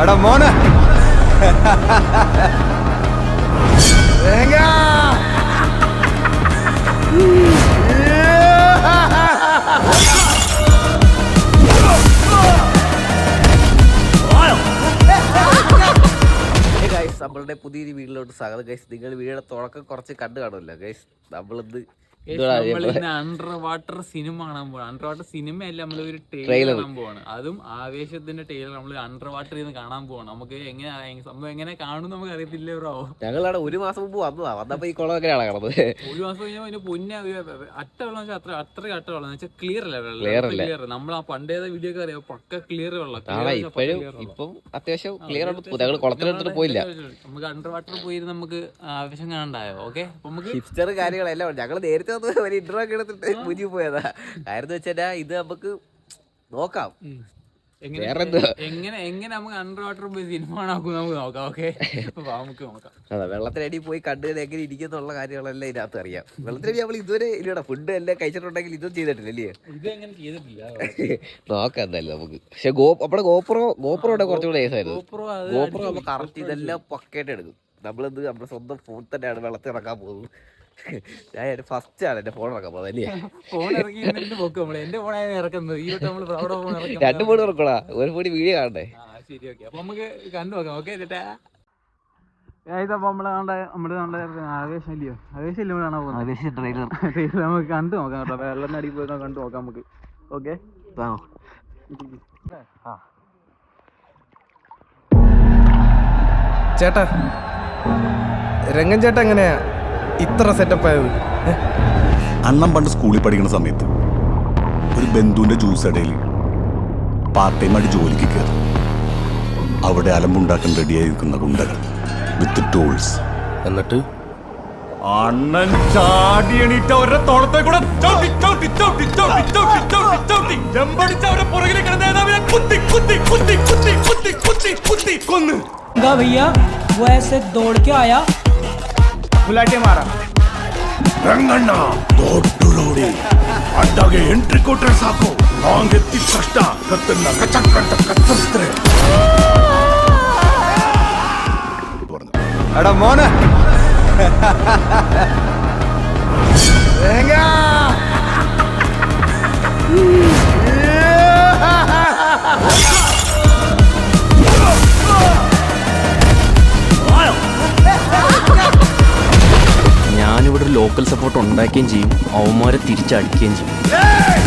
എടാ മോനെ. നമ്മളുടെ പുതിയൊരു വീട്ടിലോട്ട് സ്വാഗതം. ഗൈസ് നിങ്ങൾ വീടിന്റെ തുടക്കം കുറച്ച് കണ്ടു കാണുമല്ലോ. ഗൈസ് നമ്മളിന്ന് അണ്ടർ വാട്ടർ സിനിമ കാണാൻ പോവാണ് അണ്ടർ വാട്ടർ സിനിമയല്ല നമ്മൾ ഒരു ട്രെയിലർ കാണാൻ പോവാണ്. അതും ആവേശത്തിന്റെ ട്രെയിലർ നമ്മൾ അണ്ടർ വാട്ടറിൽ നിന്ന് കാണാൻ പോവാണ്. നമുക്ക് എങ്ങനെ സംഭവം എങ്ങനെ കാണും നമുക്ക് അറിയത്തില്ല ബ്രോ ഞങ്ങളാണ് ഒരു മാസം മുമ്പ് വന്നതാ. വന്നപ്പോ ഈ കുളമൊക്കെയാണ് കാണുന്നത്. ഒരു മാസം കഴിഞ്ഞാൽ അതിന് പൊന്നെ അറ്റ വെള്ളം വെച്ചാൽ അത്ര അത്ര അറ്റ വെള്ളം വെച്ചാൽ ക്ലിയർ അല്ല വെള്ളം? ക്ലിയർ നമ്മൾ ആ പണ്ടേത വീഡിയോ ഒക്കെ അറിയാം? പക്ക ക്ലിയർ വെള്ളം. ഇപ്പോഴും ഇപ്പം അത്യാവശ്യം ക്ലിയർ ഞങ്ങൾ കുളത്തിലെടുത്തിട്ട് പോയില്ല. നമുക്ക് അണ്ടർ വാട്ടർ പോയി നമുക്ക് ആവേശം കാണണ്ടായോ? ഓക്കെ നമുക്ക് ഹിപ്സ്റ്റർ കാര്യങ്ങളെല്ലാം ഞങ്ങൾ നേരത്തെ വന്ന് ഒരു ഇന്റർവ്യൂ ഒക്കെ എടുത്തിട്ട് മുന്നിൽ പോയതാ. കാര്യം വെച്ചാ ഇത് നമുക്ക് നോക്കാം. എങ്ങനെ എങ്ങനെ നമുക്ക് അണ്ടർ വാട്ടർ പോയി സിനിമ കാണാക്കും നമുക്ക് നോക്കാം ഓക്കെ നമുക്ക് നോക്കാം. അതാ വെള്ളത്തിനടി പോയി കണ്ടു എങ്ങനെ ഇരിക്കുന്നുള്ള കാര്യങ്ങളെല്ലാം ഇതിനകത്ത് അറിയാം. വെള്ളത്തിനടി നമ്മൾ ഇതുവരെ ഇല്ലടാ ഫുഡ് എല്ലാം കഴിച്ചിട്ടുണ്ടെങ്കിൽ ഇതും ചെയ്തിട്ടില്ല അല്ലേ ഇത് എങ്ങനെ ചെയ്തിട്ടില്ല നോക്കാം എന്തായാലും നമുക്ക്. പക്ഷെ ഗോ നമ്മുടെ ഗോപ്രോ ഗോപ്രോയുടെ കുറച്ചുകൂടെ ഏസായിരുന്നു. ഗോപ്രോ നമ്മൾ കറക്റ്റ് ഇതെല്ലാം പക്കയായിട്ട് എടുക്കും. നമ്മളിത് നമ്മുടെ സ്വന്തം ഫോൺ തന്നെയാണ് വെള്ളത്തിൽ ഇറക്കാൻ പോകുന്നത്. ഞാൻ ഫസ്റ്റ് ആണ് എന്റെ ഫോൺ ഇറക്കാൻ പോകുന്നത് അല്ലേ? ഫോൺ ഇറക്കി പോക്ക് നമ്മൾ. എന്റെ ഫോണാണ് ഇറക്കുന്നത്. ഈ വട്ടം നമ്മൾ പ്രൗഡ് ഫോൺ രണ്ട് ഫോൺ ഇറക്കോളാ ഒരു ഫോൺ വീഡിയോ കാണണ്ടേ? ആ ശരി ഓക്കെ. അപ്പൊ നമുക്ക് കണ്ടു നോക്കാം. ഓക്കെ ചേട്ടാ. നമ്മൾ കണ്ട കണ്ട ആവേശമില്ലയോ? ട്രെയിലർ ട്രെയിലർ നമുക്ക് കണ്ടു നോക്കാം കേട്ടോ. വെള്ളം അടി പോയി കണ്ടു നോക്കാം നമുക്ക്. ഓക്കെ? ചേട്ടാ രംഗൻ ചേട്ടാ എങ്ങനെയാ? ഇത്ര സെറ്റപ്പ് ആയത് ഏ? അണ്ണം പണ്ട് സ്കൂളിൽ പഠിക്കുന്ന സമയത്ത് ഒരു ബന്ധുവിന്റെ ജ്യൂസ് ഇടയിൽ പാർട്ട് ടൈം ആയിട്ട് ജോലിക്ക് കയറി അവിടെ അലമ്പുണ്ടാക്കാൻ റെഡിയായി നിൽക്കുന്ന ഗുണ്ടകൾ വിത്ത് ടൂൾസ് എന്നിട്ട് അണ്ണൻ ചാടി എണീറ്റ അവരുടെ തോളത്തെ കൂടെ ചവിട്ടി ചവിട്ടി ചവിട്ടി ചവിട്ടി ചവിട്ടി ചവിട്ടി ചവിട്ടി ജമ്പടിച്ച് അവരുടെ പുറകിൽ കിടന്ന നേതാവിനെ കുത്തി കുത്തി കുത്തി കുത്തി കുത്തി കുത്തി കുത്തി കൊന്ന് गा भैया वो ऐसे दौड़ के आया ಗುಲಾಟಿ ಮಾರ. ರಂಗಣ್ಣ ದೊಡ್ಡ ರೌಡಿ ಅಡ್ಡಾಗೆ ಎಂಟ್ರಿ ಕೊಟ್ರೆ ಸಾಕು. ಲಾಂಗ್ ಎತ್ತಿ ಕಷ್ಟ ಕತ್ತನ್ನ ಕಚಕ್ ಕಟ್ಟ ಕತ್ತರಿಸ್ತಾರೆ ಅಡ ಮೋನ. ಹೆಂಗ? ലോക്കൽ സപ്പോർട്ട് ഉണ്ടാക്കുകയും ചെയ്യും. അവന്മാരെ തിരിച്ചടിക്കുകയും ചെയ്യും.